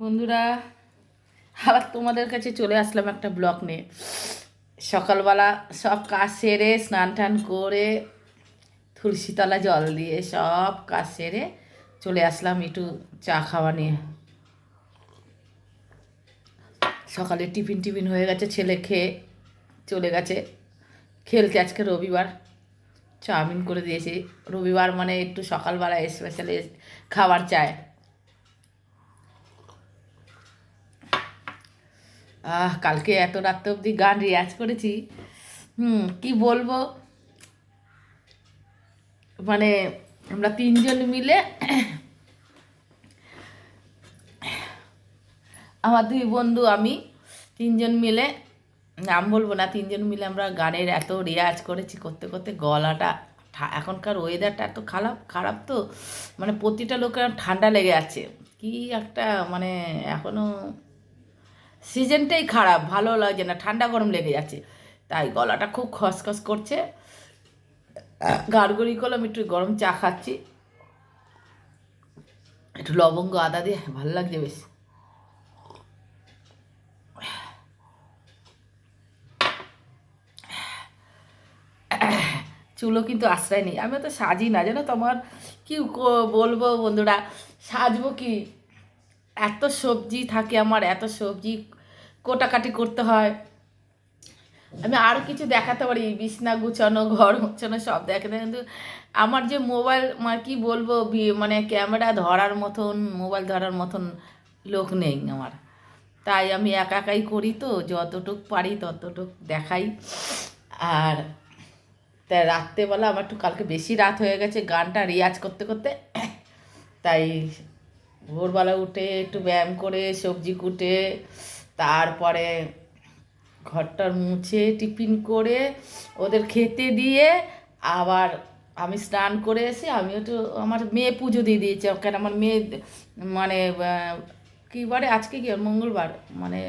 বন্ধুরা, আবার তোমাদের কাছে চলে আসলাম একটা ব্লগ নিয়ে। সকালবেলা সব কাজ সেরে, স্নান টান করে, তুলসীতলা জল দিয়ে সব কাজ সেরে চলে আসলাম একটু চা খাওয়া নিয়ে। সকালে টিফিন টিফিন হয়ে গেছে, ছেলে খেয়ে চলে গেছে। খেলতে আজকে রবিবার। চাউমিন করে দিয়েছি। রবিবার মানে একটু সকালবেলা স্পেশালি খাবার চায়। কালকে এত রাত অবধি গান রেয়াজ করেছি। হুম, কি বলব? মানে আমরা তিনজন মিলে আমার দুই বন্ধু, আমি তিনজন মিলে, নাম বলব না, তিনজন মিলে আমরা গানের এত রেয়াজ করেছি, করতে করতে গলাটা এখনকার ওয়েদারটা এত খারাপ খারাপ তো মানে প্রতিটা লোকের ঠান্ডা লেগে আছে। কি একটা মানে এখনও সিজনটাই খারাপ, ভালো লাগছে না, ঠান্ডা গরম লেগে যাচ্ছে। তাই গলাটা খুব খসখস করছে। গাড়গড়ি করলাম, একটু গরম চা খাচ্ছি। একটু লবঙ্গ, আদা দিয়ে ভালো লাগছে বেশ। চুলো কিন্তু আশ্রয় নেই। আমি তো সাজি না, জানো তোমার ক- বলব বন্ধুরা, সাজবো কি? এত সবজি থাকে আমার, এত সবজি কোটাকাটি করতে হয়। আমি আরও কিছু দেখাতে পারি বিছনা গুছানো, ঘর গুছানো সব দেখাতে কিন্তু আমার যে মোবাইল মানে কি বলব মানে ক্যামেরা ধরার মতন, মোবাইল ধরার মতন লোক নেই আমার। তাই আমি একা একাই করি তো, যতটুক পারি ততটুক দেখাই। আর তাই রাত্রেবেলা আমার একটু কালকে বেশি রাত হয়ে গেছে, গানটা রিয়াজ করতে করতে। তাই ভোরবেলা উঠে একটু ব্যায়াম করে, সবজি কুটে, তারপরে ঘরটার মুছে টিফিন করে ওদের খেতে দিয়ে আবার আমি স্নান করে এসে আমি একটু আমার মেয়ে পুজো দিয়ে দিয়েছি। কেন আমার মেয়ে মানে কী বারে আজকে কি মঙ্গলবার? মানে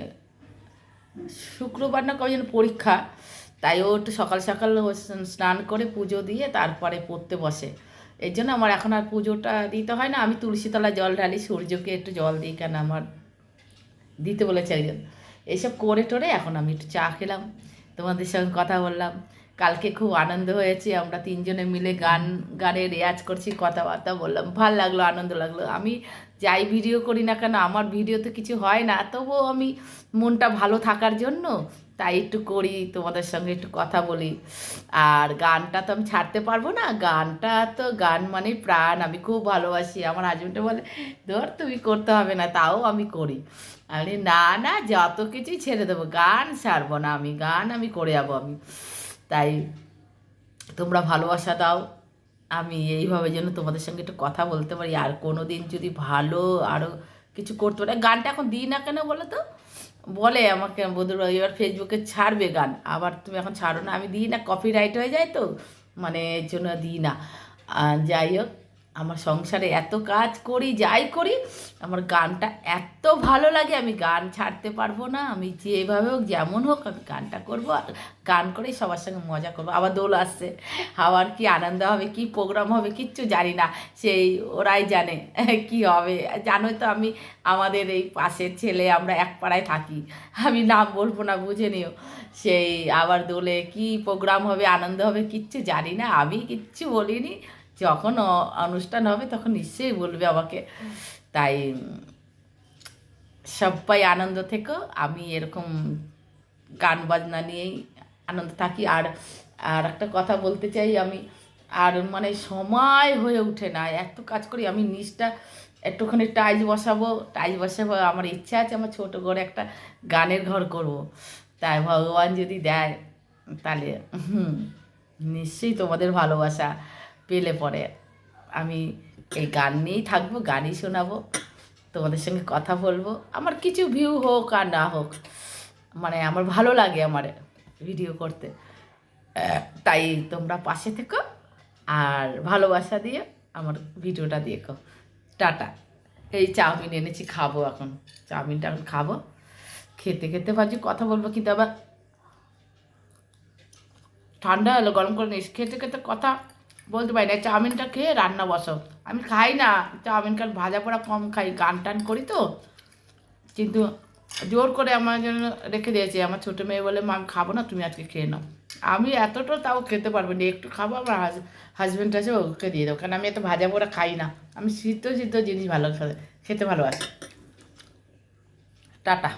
শুক্রবার না কবে যেন পরীক্ষা, তাই ও একটু সকাল সকাল স্নান করে পুজো দিয়ে তারপরে পড়তে বসে। এই জন্য আমার এখন আর পুজোটা দিতে হয় না। আমি তুলসীতলা জল ঢালি, সূর্যকে একটু জল দিই কেন আমার? দিতে বলেছে একজন। এইসব করে টোরে এখন আমি একটু চা খেলাম, তোমাদের সঙ্গে কথা বললাম। কালকে খুব আনন্দ হয়েছে, আমরা তিনজনে মিলে গান, গানে রেয়াজ করছি, কথাবার্তা বললাম। ভালো লাগল, আনন্দ লাগল। আমি যাই ভিডিও করি না কেন, আমার ভিডিও তো কিছু হয় না। তবুও আমি মনটা ভালো থাকার জন্য তাই একটু করি, তোমাদের সঙ্গে একটু কথা বলি। আর গানটা তো আমি ছাড়তে পারব না। গানটা তো গান মানে প্রাণ, আমি খুব ভালোবাসি। আমার হাজবেন্ডে বলে, ধর তুমি করতে হবে না, তাও আমি করি। আমি না না, যত কিছুই ছেড়ে দেবো, গান ছাড়বো না আমি, গান আমি করে যাব আমি। তাই তোমরা ভালোবাসা দাও। আমি এইভাবে যেন তোমাদের সঙ্গে একটু কথা বলতে পারি। আর কোনো দিন যদি ভালো আরও কিছু করতে পারে, গানটা এখন দিই না কেন বলো তো? বলে আমাকে বন্ধুরা এবার ফেসবুকে ছাড়বে গান। আবার, তুমি এখন ছাড়ো না, আমি দিই না কপিরাইট হয়ে যায় তো? মানে এর জন্য দিই না। যাই হোক আমার সংসারে এত কাজ করি, যাই করি, আমার গানটা এত ভালো লাগে, আমি গান ছাড়তে পারব না, আমি যেভাবে হোক, যেমন হোক, আমি গানটা করব আর গান করেই সবার সঙ্গে মজা করব। আবার দোল আসছে, আবার কি আনন্দ হবে, কি প্রোগ্রাম হবে, কিচ্ছু জানি না, সেই ওরাই জানে কি হবে। জানোই তো আমি, আমাদের এই পাশের ছেলে, আমরা এক পাড়ায় থাকি, আমি নাম বলব না, বুঝে নিও। সেই আবার দোলে কি প্রোগ্রাম হবে, আনন্দ হবে, কিচ্ছু জানি না, আমি কিচ্ছু বলিনি। যখন অনুষ্ঠান হবে, তখন নিশ্চয়ই বলবে আমাকে। তাই সবাই আনন্দ থেকো। আমি এরকম গান বাজনা নিয়েই আনন্দ থাকি। আর আর একটা কথা বলতে চাই আমি। আর মানে সময় হয়ে ওঠে না। এত কাজ করি, আমি নিচটা একটুখানি টাইলস বসাবো। টাইলস বসাবো, আমার ইচ্ছা আছে আমার ছোটো করে একটা গানের ঘর করব। তাই ভগবান যদি দেয়, তাহলে নিশ্চয়ই তোমাদের ভালোবাসা। পেলে পরে আমি এই গান নিয়েই থাকব, গানই শোনাবো, তোমাদের সঙ্গে কথা বলব। আমার কিছু ভিউ হোক আর না হোক মানে আমার ভালো লাগে আমার ভিডিও করতে। তাই তোমরা পাশে থেকো আর ভালোবাসা দিয়ে আমার ভিডিওটা দেখো টাটা। এই চাউমিন এনেছি, খাব এখন। চাউমিনটা এখন খাব। খেতে খেতে ভাবছি কথা বলব কিন্তু আবার ঠান্ডা হলো, গরম করে নিস খেতে খেতে কথা বলতে পারি না, চাউমিনটা খেয়ে রান্না বসাও। আমি খাই না, চাউমিন কারণ ভাজা পোড়া কম খাই, গান টান করি তো। কিন্তু জোর করে আমার জন্য রেখে দিয়েছে, আমার ছোটো মেয়ে বলে, মা, আমি খাব না, তুমি আজকে খেয়ে নাও। আমি এতটা তাও খেতে পারব না, একটু খাব, আমার হাজ হাজব্যান্ড আছে, ওকে দিয়ে দেবো কারণ আমি এত ভাজা পোড়া খাই না। আমি সিদ্ধ সিদ্ধ জিনিস ভালো, খেতে ভালোবাসি। টাটা।